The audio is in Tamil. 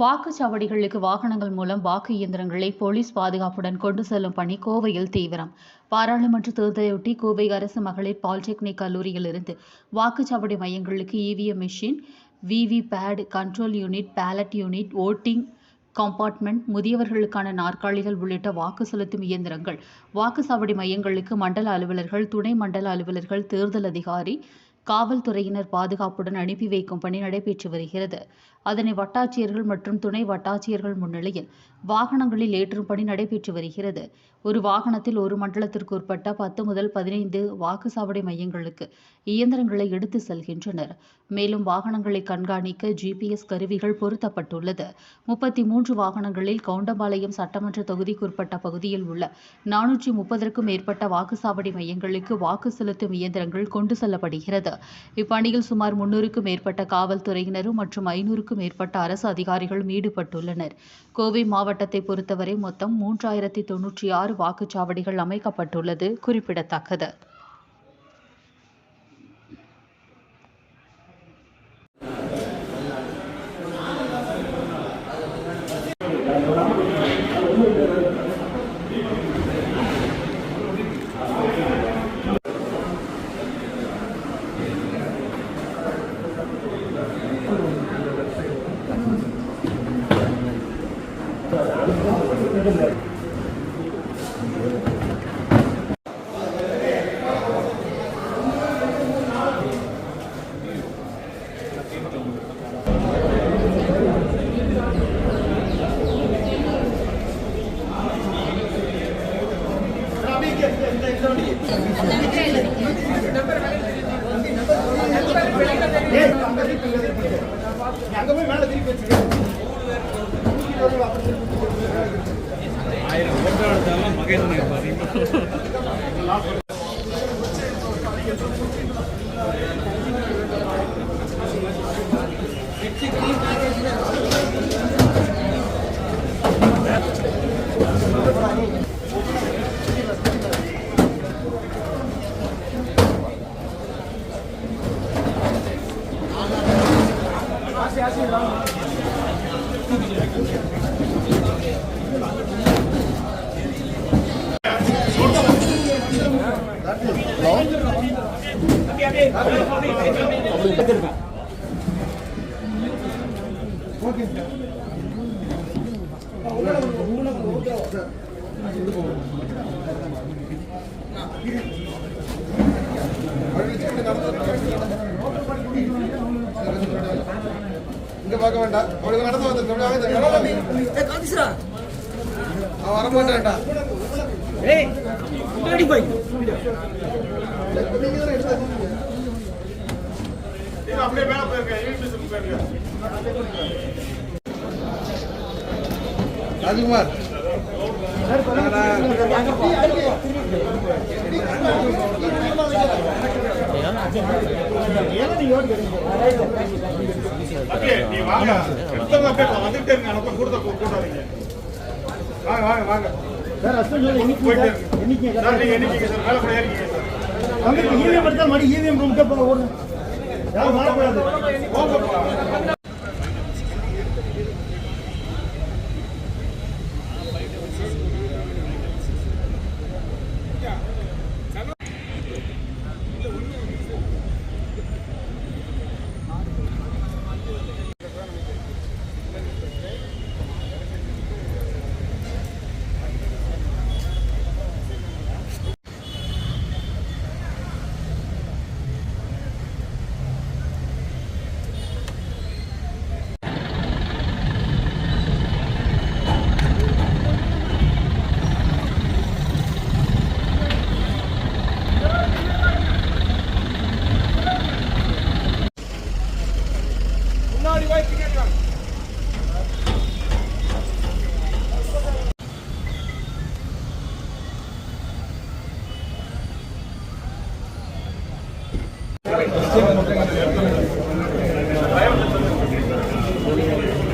வாக்குச்சாவடிகளுக்கு வாகனங்கள் மூலம் வாக்கு இயந்திரங்களை போலீஸ் பாதுகாப்புடன் கொண்டு செல்லும் பணி கோவையில் தீவிரம். பாராளுமன்ற தேர்தலையொட்டி கோவை அரசு மகளிர் பாலிடெக்னிக் கல்லூரியிலிருந்து வாக்குச்சாவடி மையங்களுக்கு EVM machine VVPAT control unit ballot unit voting compartment முதியவர்களுக்கான நாற்காலிகள் உள்ளிட்ட வாக்கு செலுத்தும் இயந்திரங்கள். வாக்குச்சாவடி மையங்களுக்கு மண்டல அலுவலர்கள் துணை மண்டல அலுவலர்கள் தேர்தல் அதிகாரி காவல்துறையினர் பாதுகாப்புடன் அனுப்பி வைக்கும் பணி நடைபெற்று வருகிறது. அதனை வட்டாட்சியர்கள் மற்றும் துணை வட்டாட்சியர்கள் முன்னிலையில் வாகனங்களில் ஏற்றும் பணி நடைபெற்று வருகிறது. ஒரு வாகனத்தில் ஒரு மண்டலத்திற்கு உட்பட்ட பத்து முதல் பதினைந்து வாக்குச்சாவடி மையங்களுக்கு இயந்திரங்களை எடுத்து செல்கின்றனர். மேலும் வாகனங்களை கண்காணிக்க ஜிபிஎஸ் கருவிகள் பொருத்தப்பட்டுள்ளது. முப்பத்தி மூன்று வாகனங்களில் கவுண்டம்பாளையம் சட்டமன்ற தொகுதிக்குட்பட்ட பகுதியில் உள்ள நானூற்றி முப்பதற்கும் மேற்பட்ட வாக்குச்சாவடி மையங்களுக்கு வாக்கு செலுத்தும் இயந்திரங்கள் கொண்டு செல்லப்படுகிறது. இப்பணியில் சுமார் முன்னூறுக்கும் மேற்பட்ட காவல்துறையினரும் மற்றும் ஐநூறுக்கும் மேற்பட்ட அரசு அதிகாரிகளும் ஈடுபட்டுள்ளனர் கோவை மாவட்டத்தை பொறுத்தவரை மொத்தம் மூன்றாயிரத்தி தொன்னூற்றி ஆறு வாக்குச்சாவடிகள் அமைக்கப்பட்டுள்ளது குறிப்பிடத்தக்கது. 네, 아시아시아 இங்க பார்க்க வேண்டாம். அவளுக்கு நடந்து வந்து அவன் வர மாட்டேன்டா. அப்படியே மேல போயிருக்க? ராஜ்குமார். வந்துட்டே இருங்க. கூட்ட கூட்டாதீங்க வாங்க வாங்க வாங்க. சார் அஸ்வின் சொல்லி எண்ணிக்கை போயிட்டு சார் எண்ணிக்கை சார் எண்ணிக்கை சார். மேல கூட ஏறிக்கீங்க சார். அங்கே இவிஎம் எடுத்தால் மறுபடியும் இவிஎம் ரூமுக்கே போக やばい。やばいやばいやばいやばいやばいやばいやばい Thank you.